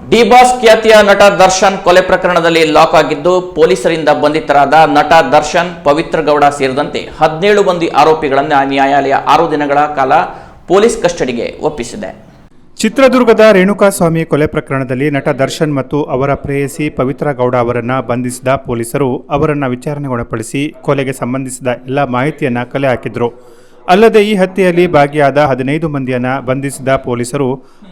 D boss ಖ್ಯಾತಿಯ ನಟ ದರ್ಶನ್ ಕೊಲೆ ಪ್ರಕರಣದಲ್ಲಿ ಲಾಕ್ ಆಗಿದ್ದು ಪೊಲೀಸರಿಂದ ಬಂಧಿತರಾದ ನಟ ದರ್ಶನ್, ಪವಿತ್ರ ಗೌಡ ಸೇರಿದಂತೆ ಹದಿನೇಳು ಮಂದಿ ಆರೋಪಿಗಳನ್ನು ನ್ಯಾಯಾಲಯ ಆರು ದಿನಗಳ ಕಾಲ ಪೊಲೀಸ್ ಕಸ್ಟಡಿಗೆ ಒಪ್ಪಿಸಿದೆ. ಚಿತ್ರದುರ್ಗದ ರೇಣುಕಾಸ್ವಾಮಿ ಕೊಲೆ ಪ್ರಕರಣದಲ್ಲಿ ನಟ ದರ್ಶನ್ ಮತ್ತು ಅವರ ಪ್ರೇಯಸಿ ಪವಿತ್ರ ಗೌಡ ಅವರನ್ನ ಬಂಧಿಸಿದ ಪೊಲೀಸರು ಅವರನ್ನು ವಿಚಾರಣೆಗೊಳಪಡಿಸಿ ಕೊಲೆಗೆ ಸಂಬಂಧಿಸಿದ ಎಲ್ಲ ಮಾಹಿತಿಯನ್ನ ಕಲೆ ಹಾಕಿದ್ರು. ಅಲ್ಲದೆ ಈ ಹತ್ಯೆಯಲ್ಲಿ ಭಾಗಿಯಾದ ಹದಿನೈದು ಮಂದಿಯನ್ನು ಬಂಧಿಸಿದ ಪೊಲೀಸರು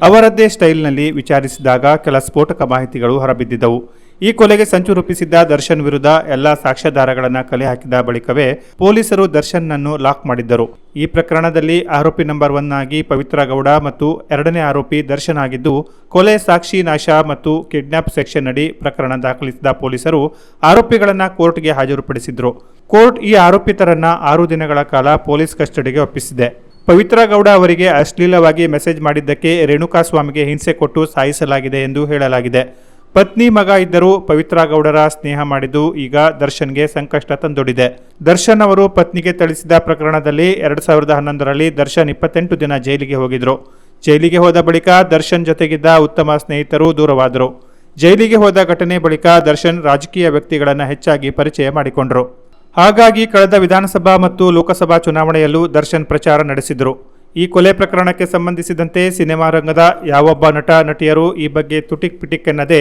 ಅವರದ್ದೇ ಸ್ಟೈಲ್ನಲ್ಲಿ ವಿಚಾರಿಸಿದಾಗ ಕೆಲ ಸ್ಫೋಟಕ ಮಾಹಿತಿಗಳು ಹೊರಬಿದ್ದಿದ್ದವು. ಈ ಕೊಲೆಗೆ ಸಂಚು ರೂಪಿಸಿದ್ದ ದರ್ಶನ್ ವಿರುದ್ಧ ಎಲ್ಲ ಸಾಕ್ಷ್ಯಾಧಾರಗಳನ್ನು ಕಲೆ ಹಾಕಿದ ಬಳಿಕವೇ ಪೊಲೀಸರು ದರ್ಶನ್ನನ್ನು ಲಾಕ್ ಮಾಡಿದ್ದರು. ಈ ಪ್ರಕರಣದಲ್ಲಿ ಆರೋಪಿ ನಂಬರ್ ಒನ್ ಆಗಿ ಪವಿತ್ರ ಗೌಡ ಮತ್ತು ಎರಡನೇ ಆರೋಪಿ ದರ್ಶನ್ ಆಗಿದ್ದು, ಕೊಲೆ ಸಾಕ್ಷಿ ನಾಶ ಮತ್ತು ಕಿಡ್ನಾಪ್ ಸೆಕ್ಷನ್ ಅಡಿ ಪ್ರಕರಣ ದಾಖಲಿಸಿದ ಪೊಲೀಸರು ಆರೋಪಿಗಳನ್ನು ಕೋರ್ಟ್ಗೆ ಹಾಜರುಪಡಿಸಿದ್ರು. ಕೋರ್ಟ್ ಈ ಆರೋಪಿತರನ್ನ ಆರು ದಿನಗಳ ಕಾಲ ಪೊಲೀಸ್ ಕಸ್ಟಡಿಗೆ ಒಪ್ಪಿಸಿದೆ. ಪವಿತ್ರ ಗೌಡ ಅವರಿಗೆ ಅಶ್ಲೀಲವಾಗಿ ಮೆಸೇಜ್ ಮಾಡಿದ್ದಕ್ಕೆ ರೇಣುಕಾಸ್ವಾಮಿಗೆ ಹಿಂಸೆ ಕೊಟ್ಟು ಸಾಯಿಸಲಾಗಿದೆ ಎಂದು ಹೇಳಲಾಗಿದೆ. ಪತ್ನಿ ಮಗ ಇದ್ದರೂ ಪವಿತ್ರ ಗೌಡರ ಸ್ನೇಹ ಮಾಡಿದ್ದು ಈಗ ದರ್ಶನ್ಗೆ ಸಂಕಷ್ಟ ತಂದೊಡಿದೆ. ದರ್ಶನ್ ಅವರು ಪತ್ನಿಗೆ ಥಳಿಸಿದ ಪ್ರಕರಣದಲ್ಲಿ ಎರಡು ಸಾವಿರದ ಹನ್ನೊಂದರಲ್ಲಿ ದರ್ಶನ್ ಇಪ್ಪತ್ತೆಂಟು ದಿನ ಜೈಲಿಗೆ ಹೋಗಿದ್ರು. ಜೈಲಿಗೆ ಹೋದ ಬಳಿಕ ದರ್ಶನ್ ಜೊತೆಗಿದ್ದ ಉತ್ತಮ ಸ್ನೇಹಿತರು ದೂರವಾದರು. ಜೈಲಿಗೆ ಹೋದ ಘಟನೆ ಬಳಿಕ ದರ್ಶನ್ ರಾಜಕೀಯ ವ್ಯಕ್ತಿಗಳನ್ನು ಹೆಚ್ಚಾಗಿ ಪರಿಚಯ ಮಾಡಿಕೊಂಡರು. ಹಾಗಾಗಿ ಕಳೆದ ವಿಧಾನಸಭಾ ಮತ್ತು ಲೋಕಸಭಾ ಚುನಾವಣೆಯಲ್ಲೂ ದರ್ಶನ್ ಪ್ರಚಾರ ನಡೆಸಿದರು. ಈ ಕೊಲೆ ಪ್ರಕರಣಕ್ಕೆ ಸಂಬಂಧಿಸಿದಂತೆ ಸಿನಿಮಾ ರಂಗದ ಯಾವೊಬ್ಬ ನಟ, ನಟಿಯರು ಈ ಬಗ್ಗೆ ತುಟಿಕ್ ಪಿಟಿಕ್ ಎನ್ನದೆ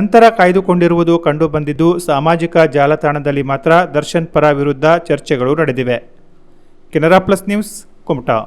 ಅಂತರ ಕಾಯ್ದುಕೊಂಡಿರುವುದು ಕಂಡುಬಂದಿದ್ದು ಸಾಮಾಜಿಕ ಜಾಲತಾಣದಲ್ಲಿ ಮಾತ್ರ ದರ್ಶನ್ ಪರ ವಿರುದ್ಧ ಚರ್ಚೆಗಳು ನಡೆದಿವೆ. Canara plus news, Kumta.